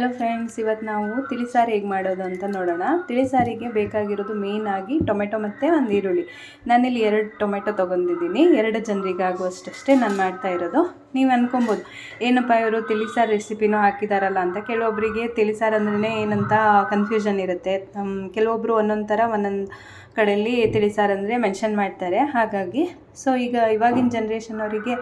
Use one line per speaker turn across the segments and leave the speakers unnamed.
Hello friends ಇವತ್ತು ನಾವು ತಿಳಿಸಾರು ಹೇಗೆ ಮಾಡೋದು ಅಂತ ನೋಡೋಣ. ತಿಳಿಸಾರಿಗೆ ಬೇಕಾಗಿರೋದು ಮೇಯ್ನ್ ಆಗಿ ಟೊಮೆಟೊ ಮತ್ತು ಒಂದು ಈರುಳ್ಳಿ. ನಾನಿಲ್ಲಿ ಎರಡು ಟೊಮೆಟೊ ತೊಗೊಂಡಿದ್ದೀನಿ. ಎರಡು ಜನರಿಗೆ ನಾನು ಮಾಡ್ತಾ ಇರೋದು. ನೀವು ಅಂದ್ಕೊಬೋದು ಏನಪ್ಪ ಇವರು ತಿಳಿಸಾರು ರೆಸಿಪಿನೂ ಹಾಕಿದಾರಲ್ಲ ಅಂತ ಕೆಲವೊಬ್ಬರಿಗೆ ತಿಳಿಸಾರು ಅಂದ್ರೇ ಏನಂತ ಕನ್ಫ್ಯೂಷನ್ ಇರುತ್ತೆ. ಕೆಲವೊಬ್ಬರು ಒಂದೊಂದು ಥರ ಒಂದೊಂದು ಕಡೆಯಲ್ಲಿ ತಿಳಿಸಾರು ಅಂದರೆ ಮೆನ್ಷನ್ ಮಾಡ್ತಾರೆ. ಹಾಗಾಗಿ ಸೊ ಈಗ ಇವಾಗಿನ ಜನ್ರೇಷನ್ ಅವರಿಗೆ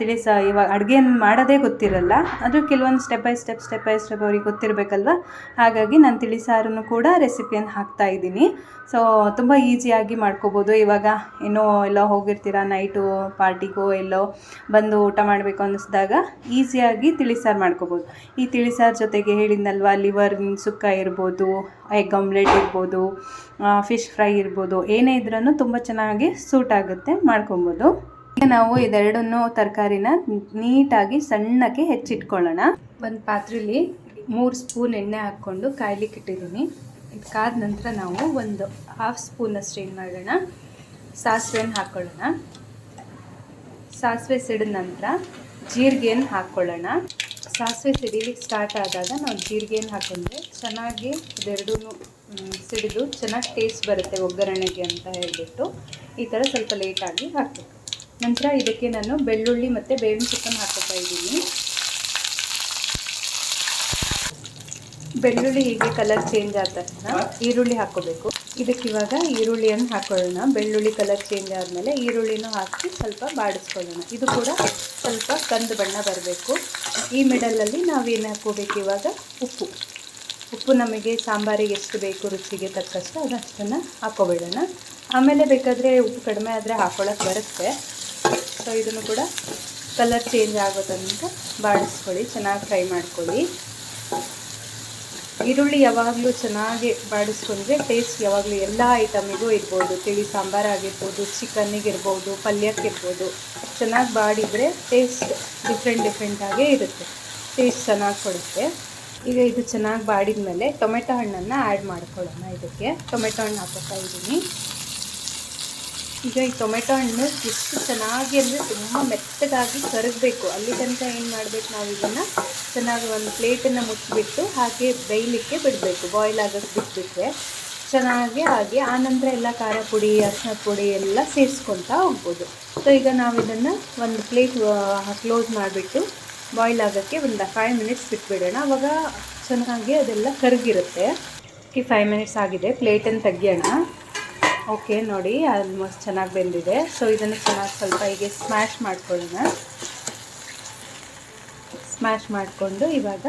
ತಿಳಿಸ, ಇವಾಗ ಅಡುಗೆ ಮಾಡೋದೇ ಗೊತ್ತಿರಲ್ಲ. ಅದು ಕೆಲವೊಂದು step by step step by step ಅವ್ರಿಗೆ ಗೊತ್ತಿರಬೇಕಲ್ವ? ಹಾಗಾಗಿ ನಾನು ತಿಳಿಸಾರನ್ನು ಕೂಡ ರೆಸಿಪಿಯನ್ನು ಹಾಕ್ತಾ ಇದ್ದೀನಿ. ಸೊ ತುಂಬ ಈಸಿಯಾಗಿ ಮಾಡ್ಕೋಬೋದು. ಇವಾಗ ಏನೋ ಎಲ್ಲೋ ಹೋಗಿರ್ತೀರ ನೈಟು ಪಾರ್ಟಿಗೋ ಎಲ್ಲೋ ಬಂದು ಊಟ ಮಾಡಬೇಕು ಈಸಿಯಾಗಿ ತಿಳಿಸಾರು ಮಾಡ್ಕೋಬೋದು. ಈ ತಿಳಿಸಾರು ಜೊತೆಗೆ ಹೇಳಿದ್ನಲ್ವ ಲಿವರ್ ಸುಕ್ಕ ಇರ್ಬೋದು ಎಗ್ ಆಮ್ಲೆಟ್ ಇರ್ಬೋದು ಫಿಶ್ ಫ್ರೈ ಇರ್ಬೋದು, ಏನೇ ಇದ್ರೂ ತುಂಬ ಚೆನ್ನಾಗಿ ಸೂಟ್ ಆಗುತ್ತೆ ಮಾಡ್ಕೊಬೋದು. ಈಗ ನಾವು ಇದೆರಡನ್ನು ತರಕಾರಿನ ನೀಟಾಗಿ ಸಣ್ಣಕ್ಕೆ ಹೆಚ್ಚಿಟ್ಕೊಳ್ಳೋಣ. ಒಂದು ಪಾತ್ರೆಲಿ ಮೂರು ಸ್ಪೂನ್ ಎಣ್ಣೆ ಹಾಕ್ಕೊಂಡು ಕಾಯ್ಲಿಕ್ಕೆ ಇಟ್ಟಿದ್ದೀನಿ. ಇದು ಕಾದ ನಂತರ ನಾವು ಒಂದು ಹಾಫ್ ಸ್ಪೂನಷ್ಟು ಏನು ಮಾಡೋಣ, ಸಾಸಿವೆನ ಹಾಕ್ಕೊಳ್ಳೋಣ ಸಾಸಿವೆ ಸಿಡಿದ ನಂತರ ಜೀರಿಗೆಯನ್ನು ಹಾಕ್ಕೊಳ್ಳೋಣ. ಸಾಸಿವೆ ಸಿಡಿಲಿಕ್ಕೆ ಸ್ಟಾರ್ಟ್ ಆದಾಗ ನಾವು ಜೀರಿಗೆಯನ್ನು ಹಾಕೊಂಡ್ರೆ ಚೆನ್ನಾಗಿ ಇದೆರಡೂ ಸಿಡಿದು ಚೆನ್ನಾಗಿ ಟೇಸ್ಟ್ ಬರುತ್ತೆ ಒಗ್ಗರಣೆಗೆ ಅಂತ ಹೇಳಿಬಿಟ್ಟು. ಈ ಥರ ಸ್ವಲ್ಪ ಲೇಟಾಗಿ ಹಾಕಬೇಕು. ನಂತರ ಇದಕ್ಕೆ ನಾನು ಬೆಳ್ಳುಳ್ಳಿ ಮತ್ತು ಬೇವಿನ ಚಿಕನ್ ಹಾಕೋತಾ ಇದ್ದೀನಿ. ಬೆಳ್ಳುಳ್ಳಿ ಹೀಗೆ ಕಲರ್ ಚೇಂಜ್ ಆದ ತಕ್ಷಣ ಈರುಳ್ಳಿ ಹಾಕ್ಕೋಬೇಕು. ಇದಕ್ಕೆ ಇವಾಗ ಈರುಳ್ಳಿಯನ್ನು ಹಾಕೊಳ್ಳೋಣ. ಬೆಳ್ಳುಳ್ಳಿ ಕಲರ್ ಚೇಂಜ್ ಆದಮೇಲೆ ಈರುಳ್ಳಿನೂ ಹಾಕಿ ಸ್ವಲ್ಪ ಬಾಡಿಸ್ಕೊಳ್ಳೋಣ. ಇದು ಕೂಡ ಸ್ವಲ್ಪ ಕಂದು ಬಣ್ಣ ಬರಬೇಕು. ಈ ಮಿಡಲಲ್ಲಿ ನಾವೇನು ಹಾಕೋಬೇಕು ಇವಾಗ? ಉಪ್ಪು. ಉಪ್ಪು ನಮಗೆ ಸಾಂಬಾರಿಗೆ ಎಷ್ಟು ಬೇಕು, ರುಚಿಗೆ ತಕ್ಕಷ್ಟು ಅದಷ್ಟನ್ನು ಹಾಕೋಬಿಡೋಣ ಆಮೇಲೆ ಬೇಕಾದರೆ ಉಪ್ಪು ಕಡಿಮೆ ಆದರೆ ಹಾಕ್ಕೊಳ್ಳೋಕೆ ಬರುತ್ತೆ. ಸೊ ಇದನ್ನು ಕೂಡ ಕಲರ್ ಚೇಂಜ್ ಆಗೋದಂತ ಬಾಡಿಸ್ಕೊಳ್ಳಿ. ಚೆನ್ನಾಗಿ ಫ್ರೈ ಮಾಡ್ಕೊಳ್ಳಿ. ಈರುಳ್ಳಿ ಯಾವಾಗಲೂ ಚೆನ್ನಾಗಿ ಬಾಡಿಸ್ಕೊಂಡ್ರೆ ಟೇಸ್ಟ್ ಯಾವಾಗಲೂ ಎಲ್ಲ ಐಟಮಿಗೂ ಇರ್ಬೋದು. ತಿಳಿ ಸಾಂಬಾರು ಆಗಿರ್ಬೋದು ಚಿಕನ್ನಿಗೆ ಇರ್ಬೋದು, ಪಲ್ಯಕ್ಕೆ ಇರ್ಬೋದು. ಚೆನ್ನಾಗಿ ಬಾಡಿದರೆ ಟೇಸ್ಟ್ ಡಿಫ್ರೆಂಟ್ ಡಿಫ್ರೆಂಟಾಗೇ ಇರುತ್ತೆ. ಟೇಸ್ಟ್ ಚೆನ್ನಾಗಿ ಕೊಡುತ್ತೆ. ಈಗ ಇದು ಚೆನ್ನಾಗಿ ಬಾಡಿದ ಮೇಲೆ ಟೊಮೆಟೊ ಹಣ್ಣನ್ನು ಆ್ಯಡ್ ಮಾಡ್ಕೊಳ್ಳೋಣ ಇದಕ್ಕೆ. ಟೊಮೆಟೊ ಹಣ್ಣು ಹಾಕೋತಾ ಇದ್ದೀನಿ. ಈಗ ಈ ಟೊಮೆಟೊ ಹಣ್ಣು ಎಷ್ಟು ಚೆನ್ನಾಗಿ ಅಂದರೆ ತುಂಬ ಮೆತ್ತಗಾಗಿ ಕರಗಬೇಕು. ಅಲ್ಲಿ ತನಕ ಏನು ಮಾಡಬೇಕು ನಾವು ಇದನ್ನು? ಚೆನ್ನಾಗಿ ಒಂದು ಪ್ಲೇಟನ್ನು ಮುಚ್ಚಿಬಿಟ್ಟು ಹಾಗೆ ಬೇಯಲಿಕ್ಕೆ ಬಿಡಬೇಕು. ಬಾಯ್ಲ್ ಆಗೋಕ್ಕೆ ಬಿಟ್ಬಿಟ್ರೆ ಚೆನ್ನಾಗಿ ಹಾಗೆ ಆನಂತರ ಎಲ್ಲ ಖಾರ ಪುಡಿ ಅರಿಶಿನ ಪುಡಿ ಎಲ್ಲ ಸೇರಿಸ್ಕೊತಾ ಹೋಗ್ಬೋದು. ಸೊ ಈಗ ನಾವು ಇದನ್ನು ಒಂದು ಪ್ಲೇಟ್ ಕ್ಲೋಸ್ ಮಾಡಿಬಿಟ್ಟು ಬಾಯ್ಲ್ ಆಗೋಕ್ಕೆ ಒಂದು ಫೈವ್ ಮಿನಿಟ್ಸ್ ಬಿಟ್ಬಿಡೋಣ. ಆವಾಗ ಚೆನ್ನಾಗಿ ಅದೆಲ್ಲ ಕರಗಿರುತ್ತೆ. ಫೈವ್ ಮಿನಿಟ್ಸ್ ಆಗಿದೆ. ಪ್ಲೇಟನ್ನು ತೆಗಿಯೋಣ. ಓಕೆ ನೋಡಿ ಆಲ್ಮೋಸ್ಟ್ ಚೆನ್ನಾಗಿ ಬೆಂದಿದೆ. ಸೊ ಇದನ್ನು ಚೆನ್ನಾಗಿ ಸ್ವಲ್ಪ ಹೀಗೆ ಸ್ಮ್ಯಾಶ್ ಮಾಡ್ಕೊಳ್ಳೋಣ. ಸ್ಮ್ಯಾಶ್ ಮಾಡಿಕೊಂಡು ಇವಾಗ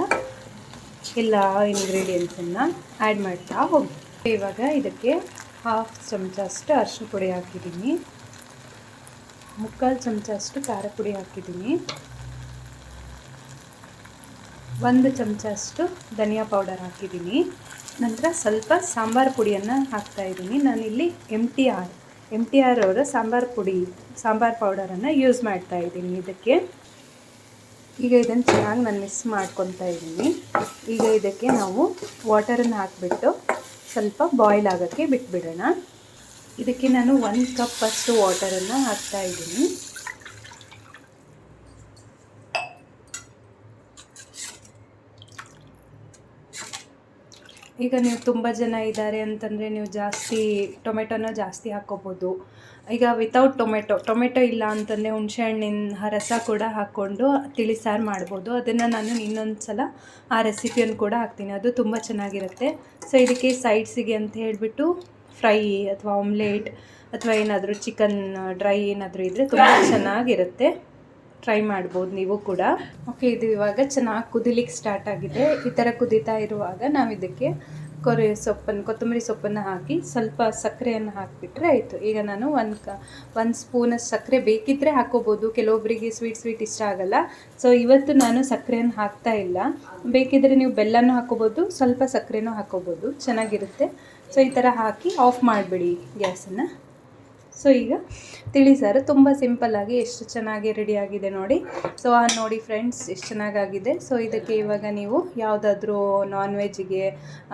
ಎಲ್ಲ ಇಂಗ್ರೀಡಿಯೆಂಟ್ಸನ್ನು ಆ್ಯಡ್ ಮಾಡ್ತಾ ಹೋಗಿ. ಇವಾಗ ಇದಕ್ಕೆ ಹಾಫ್ ಚಮಚ ಅಷ್ಟು ಅರಿಶಿನ ಪುಡಿ ಹಾಕಿದ್ದೀನಿ. ಮುಕ್ಕಾಲು ಚಮಚ ಅಷ್ಟು ಖಾರ ಪುಡಿ ಹಾಕಿದ್ದೀನಿ. ಒಂದು ಚಮಚ ಅಷ್ಟು ಧನಿಯಾ ಪೌಡರ್ ಹಾಕಿದ್ದೀನಿ. ನಂತರ ಸ್ವಲ್ಪ ಸಾಂಬಾರು ಪುಡಿಯನ್ನು ಹಾಕ್ತಾ ಇದ್ದೀನಿ. ನಾನಿಲ್ಲಿ M T R M T R ಅವರ ಸಾಂಬಾರು ಪುಡಿ, ಸಾಂಬಾರು ಪೌಡರನ್ನು ಯೂಸ್ ಮಾಡ್ತಾ ಇದ್ದೀನಿ ಇದಕ್ಕೆ. ಈಗ ಇದನ್ನು ಚೆನ್ನಾಗಿ ನಾನು ಮಿಕ್ಸ್ ಮಾಡ್ಕೊತಾ ಇದ್ದೀನಿ. ಈಗ ಇದಕ್ಕೆ ನಾವು ವಾಟರನ್ನು ಹಾಕಿಬಿಟ್ಟು ಸ್ವಲ್ಪ ಬಾಯ್ಲ್ ಆಗೋಕ್ಕೆ ಬಿಟ್ಬಿಡೋಣ. ಇದಕ್ಕೆ ನಾನು ಒಂದು ಕಪ್ ಅಷ್ಟು ವಾಟರನ್ನು ಹಾಕ್ತಾ ಇದ್ದೀನಿ. ಈಗ ನೀವು ತುಂಬ ಜನ ಇದ್ದಾರೆ ಅಂತಂದರೆ ನೀವು ಜಾಸ್ತಿ ಟೊಮೆಟೊನ ಜಾಸ್ತಿ ಹಾಕ್ಕೋಬೋದು ಈಗ ವಿತೌಟ್ ಟೊಮೆಟೊ ಟೊಮೆಟೊ ಇಲ್ಲ ಅಂತಂದರೆ ಹುಣಸೆಹಣ್ಣಿನ ರಸ ಕೂಡ ಹಾಕ್ಕೊಂಡು ತಿಳಿ ಸಾರು ಮಾಡ್ಬೋದು. ಅದನ್ನು ನಾನು ಇನ್ನೊಂದು ಸಲ ಆ ರೆಸಿಪಿಯನ್ನು ಕೂಡ ಹಾಕ್ತೀನಿ. ಅದು ತುಂಬ ಚೆನ್ನಾಗಿರುತ್ತೆ. ಸೊ ಇದಕ್ಕೆ ಸೈಡ್ಸಿಗೆ ಅಂತ ಹೇಳಿಬಿಟ್ಟು ಫ್ರೈ ಅಥವಾ ಆಮ್ಲೆಟ್ ಅಥವಾ ಏನಾದರೂ ಚಿಕನ್ ಡ್ರೈ ಏನಾದರೂ ಇದ್ದರೆ ತುಂಬ ಚೆನ್ನಾಗಿರುತ್ತೆ. ಟ್ರೈ ಮಾಡ್ಬೋದು ನೀವು ಕೂಡ. ಓಕೆ ಇದು ಇವಾಗ ಚೆನ್ನಾಗಿ ಕುದಿಲಿಕ್ಕೆ ಸ್ಟಾರ್ಟ್ ಆಗಿದೆ. ಈ ಥರ ಕುದೀತಾ ಇರುವಾಗ ನಾವು ಇದಕ್ಕೆ ಕೊರೆ ಸೊಪ್ಪನ್ನು, ಕೊತ್ತಂಬರಿ ಸೊಪ್ಪನ್ನು ಹಾಕಿ ಸ್ವಲ್ಪ ಸಕ್ಕರೆಯನ್ನು ಹಾಕಿಬಿಟ್ರೆ ಆಯಿತು. ಈಗ ನಾನು ಒಂದು ಕ, ಒಂದು ಸ್ಪೂನ್ ಸಕ್ಕರೆ ಬೇಕಿದ್ದರೆ ಹಾಕೋಬೋದು. ಕೆಲವೊಬ್ಬರಿಗೆ ಸ್ವೀಟ್ ಸ್ವೀಟ್ ಇಷ್ಟ ಆಗಲ್ಲ. ಸೊ ಇವತ್ತು ನಾನು ಸಕ್ಕರೆಯನ್ನು ಹಾಕ್ತಾ ಇಲ್ಲ. ಬೇಕಿದ್ದರೆ ನೀವು ಬೆಲ್ಲನೂ ಹಾಕೋಬೋದು, ಸ್ವಲ್ಪ ಸಕ್ಕರೆನೂ ಹಾಕೋಬೋದು. ಚೆನ್ನಾಗಿರುತ್ತೆ. ಸೊ ಈ ಥರ ಹಾಕಿ ಆಫ್ ಮಾಡಿಬಿಡಿ ಗ್ಯಾಸನ್ನು. ಸೊ ಈಗ ತಿಳಿ ಸಾರು, ತುಂಬ ಸಿಂಪಲ್ಲಾಗಿ ಎಷ್ಟು ಚೆನ್ನಾಗಿ ರೆಡಿಯಾಗಿದೆ ನೋಡಿ. ಸೊ ನೋಡಿ ಫ್ರೆಂಡ್ಸ್ ಎಷ್ಟು ಚೆನ್ನಾಗಾಗಿದೆ. ಸೊ ಇದಕ್ಕೆ ಇವಾಗ ನೀವು ಯಾವುದಾದ್ರೂ ನಾನ್ ವೆಜ್ಗೆ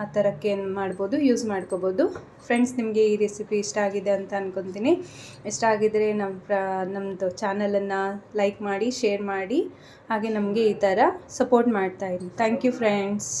ಆ ಥರಕ್ಕೆ ಏನು ಮಾಡ್ಬೋದು ಯೂಸ್ ಮಾಡ್ಕೋಬೋದು. ಫ್ರೆಂಡ್ಸ್ ನಿಮಗೆ ಈ ರೆಸಿಪಿ ಇಷ್ಟ ಆಗಿದೆ ಅಂತ ಅಂದ್ಕೊತೀನಿ ಇಷ್ಟ ಆಗಿದರೆ ನಮ್ಮ ಪ್ರ ನಮ್ಮದು ಚಾನಲನ್ನು ಲೈಕ್ ಮಾಡಿ ಶೇರ್ ಮಾಡಿ, ಹಾಗೆ ನಮಗೆ ಈ ಥರ ಸಪೋರ್ಟ್ ಮಾಡ್ತಾಯಿರಿ ಥ್ಯಾಂಕ್ ಯು ಫ್ರೆಂಡ್ಸ್